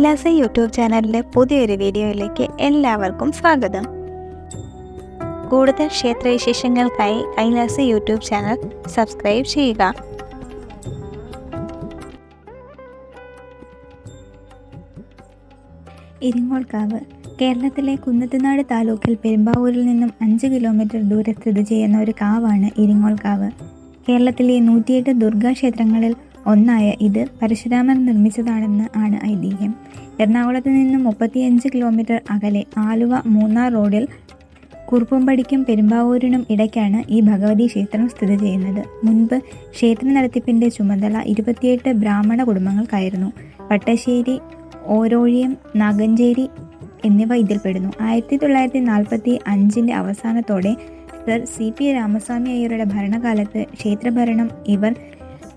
Kailasa YouTube ചാനലിലെ പുതിയൊരു വീഡിയോയിലേക്ക് എല്ലാവർക്കും സ്വാഗതം. കൂടുതൽ ക്ഷേത്രവിശേഷങ്ങൾക്കായി കൈലാസ യൂട്യൂബ് ചാനൽ സബ്സ്ക്രൈബ് ചെയ്യുക. ഇരിങ്ങോൾക്കാവ് കേരളത്തിലെ കുന്നത്തുനാട് താലൂക്കിൽ പെരുമ്പാവൂരിൽ നിന്നും അഞ്ച് കിലോമീറ്റർ ദൂരെ സ്ഥിതി ചെയ്യുന്ന ഒരു കാവാണ് ഇരിങ്ങോൾക്കാവ്. കേരളത്തിലെ നൂറ്റിയെട്ട് ദുർഗാക്ഷേത്രങ്ങളിൽ ഒന്നായ ഇത് പരശുരാമൻ നിർമ്മിച്ചതാണെന്ന് ആണ് ഐതിഹ്യം. എറണാകുളത്ത് നിന്ന് മുപ്പത്തിയഞ്ച് കിലോമീറ്റർ അകലെ ആലുവ മൂന്നാർ റോഡിൽ കുറുപ്പുംപടിക്കും പെരുമ്പാവൂരിനും ഇടയ്ക്കാണ് ഈ ഭഗവതി ക്ഷേത്രം സ്ഥിതി ചെയ്യുന്നത്. മുൻപ് ക്ഷേത്ര നടത്തിപ്പിന്റെ ചുമതല ഇരുപത്തിയെട്ട് ബ്രാഹ്മണ കുടുംബങ്ങൾക്കായിരുന്നു. പട്ടശ്ശേരി ഓരോഴിയം നാഗഞ്ചേരി എന്നിവ ഇതിൽപ്പെടുന്നു. ആയിരത്തി തൊള്ളായിരത്തി നാൽപ്പത്തി അഞ്ചിന്റെ അവസാനത്തോടെ സർ സി പി രാമസ്വാമി അയ്യരുടെ ഭരണകാലത്ത് ക്ഷേത്രഭരണം ഇവർ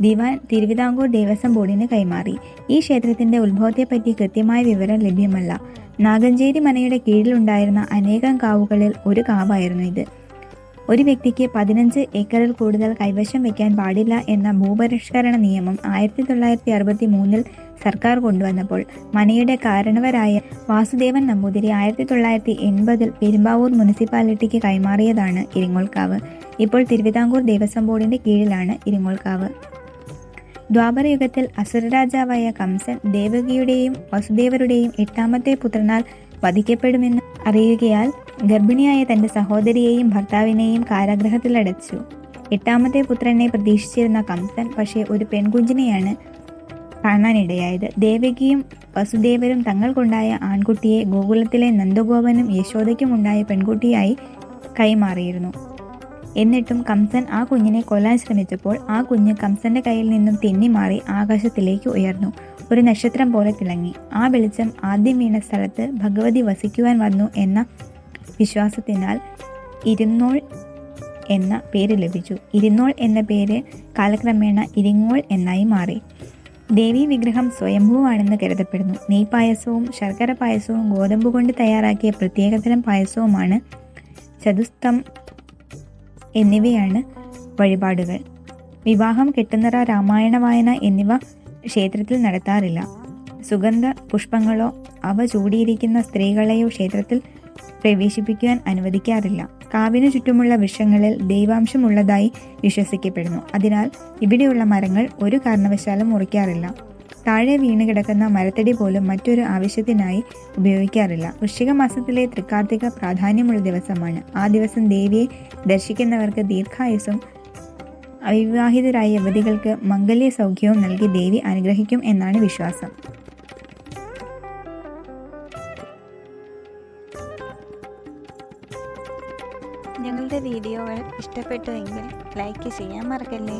ദിവാൻ തിരുവിതാംകൂർ ദേവസ്വം ബോർഡിന് കൈമാറി. ഈ ക്ഷേത്രത്തിന്റെ ഉത്ഭവത്തെപ്പറ്റി കൃത്യമായ വിവരം ലഭ്യമല്ല. നാഗഞ്ചേരി മനയുടെ കീഴിലുണ്ടായിരുന്ന അനേകം കാവുകളിൽ ഒരു കാവായിരുന്നു ഇത്. ഒരു വ്യക്തിക്ക് പതിനഞ്ച് ഏക്കറിൽ കൂടുതൽ കൈവശം വയ്ക്കാൻ പാടില്ല എന്ന ഭൂപരിഷ്കരണ നിയമം ആയിരത്തി തൊള്ളായിരത്തി അറുപത്തി മൂന്നിൽ സർക്കാർ കൊണ്ടുവന്നപ്പോൾ മനയുടെ കാരണവരായ വാസുദേവൻ നമ്പൂതിരി ആയിരത്തി തൊള്ളായിരത്തി എൺപതിൽ പെരുമ്പാവൂർ മുനിസിപ്പാലിറ്റിക്ക് കൈമാറിയതാണ് ഇരിങ്ങോൾക്കാവ് ഇപ്പോൾ തിരുവിതാംകൂർ ദേവസ്വം ബോർഡിന്റെ കീഴിലാണ് ഇരിങ്ങോൾക്കാവ് ദ്വാപരയുഗത്തിൽ അസുരരാജാവായ കംസൻ ദേവകിയുടെയും വസുദേവരുടെയും എട്ടാമത്തെ പുത്രനാൽ വധിക്കപ്പെടുമെന്ന് അറിയുകയാൽ ഗർഭിണിയായ തന്റെ സഹോദരിയെയും ഭർത്താവിനെയും കാരാഗ്രഹത്തിലടച്ചു എട്ടാമത്തെ പുത്രനെ പ്രതീക്ഷിച്ചിരുന്ന കംസൻ പക്ഷേ ഒരു പെൺകുഞ്ചിനെയാണ് കാണാനിടയായത്. ദേവകിയും വസുദേവരും തങ്ങൾക്കുണ്ടായ ആൺകുട്ടിയെ ഗോകുലത്തിലെ നന്ദഗോപനും യശോദയ്ക്കുമുണ്ടായ പെൺകുട്ടിയായി കൈമാറിയിരുന്നു. എന്നിട്ടും കംസൻ ആ കുഞ്ഞിനെ കൊല്ലാൻ ശ്രമിച്ചപ്പോൾ ആ കുഞ്ഞ് കംസന്റെ കയ്യിൽ നിന്നും തെന്നിമാറി ആകാശത്തിലേക്ക് ഉയർന്നു. ഒരു നക്ഷത്രം പോലെ തിളങ്ങി. ആ വെളിച്ചം ആദ്യം വീണ സ്ഥലത്ത് ഭഗവതി വസിക്കുവാൻ വന്നു എന്ന വിശ്വാസത്തിനാൽ ഇരുന്നോൾ എന്ന പേര് ലഭിച്ചു. ഇരുന്നോൾ എന്ന പേര് കാലക്രമേണ ഇരിങ്ങോൾ എന്നായി മാറി. ദേവി വിഗ്രഹം സ്വയംഭൂവാണെന്ന് കരുതപ്പെടുന്നു. നെയ് പായസവും ശർക്കര പായസവും ഗോതമ്പ് കൊണ്ട് തയ്യാറാക്കിയ പ്രത്യേകതരം പായസവുമാണ് ചതുസ്തം എന്നിവയാണ് വഴിപാടുകൾ. വിവാഹം കെട്ടുനിറ രാമായണ വായന എന്നിവ ക്ഷേത്രത്തിൽ നടത്താറില്ല. സുഗന്ധ പുഷ്പങ്ങളോ അവ ചൂടിയിരിക്കുന്ന സ്ത്രീകളെയോ ക്ഷേത്രത്തിൽ പ്രവേശിപ്പിക്കുവാൻ അനുവദിക്കാറില്ല. കാവിനു ചുറ്റുമുള്ള വൃക്ഷങ്ങളിൽ ദൈവാംശമുള്ളതായി വിശ്വസിക്കപ്പെടുന്നു. അതിനാൽ ഇവിടെയുള്ള മരങ്ങൾ ഒരു കാരണവശാലും മുറിക്കാറില്ല. താഴെ വീണ് കിടക്കുന്ന മരത്തടി പോലും മറ്റൊരു ആവശ്യത്തിനായി ഉപയോഗിക്കാറില്ല. വൃശ്ചിക മാസത്തിലെ തൃക്കാർത്തിക പ്രാധാന്യമുള്ള ദിവസമാണ്. ആ ദിവസം ദേവിയെ ദർശിക്കുന്നവർക്ക് ദീർഘായുസും അവിവാഹിതരായ യുവതികൾക്ക് മംഗല്യ സൗഖ്യവും നൽകി ദേവി അനുഗ്രഹിക്കും എന്നാണ് വിശ്വാസം. ഞങ്ങളുടെ വീഡിയോകൾ ഇഷ്ടപ്പെട്ടുവെങ്കിൽ ലൈക്ക് ചെയ്യാൻ മറക്കല്ലേ?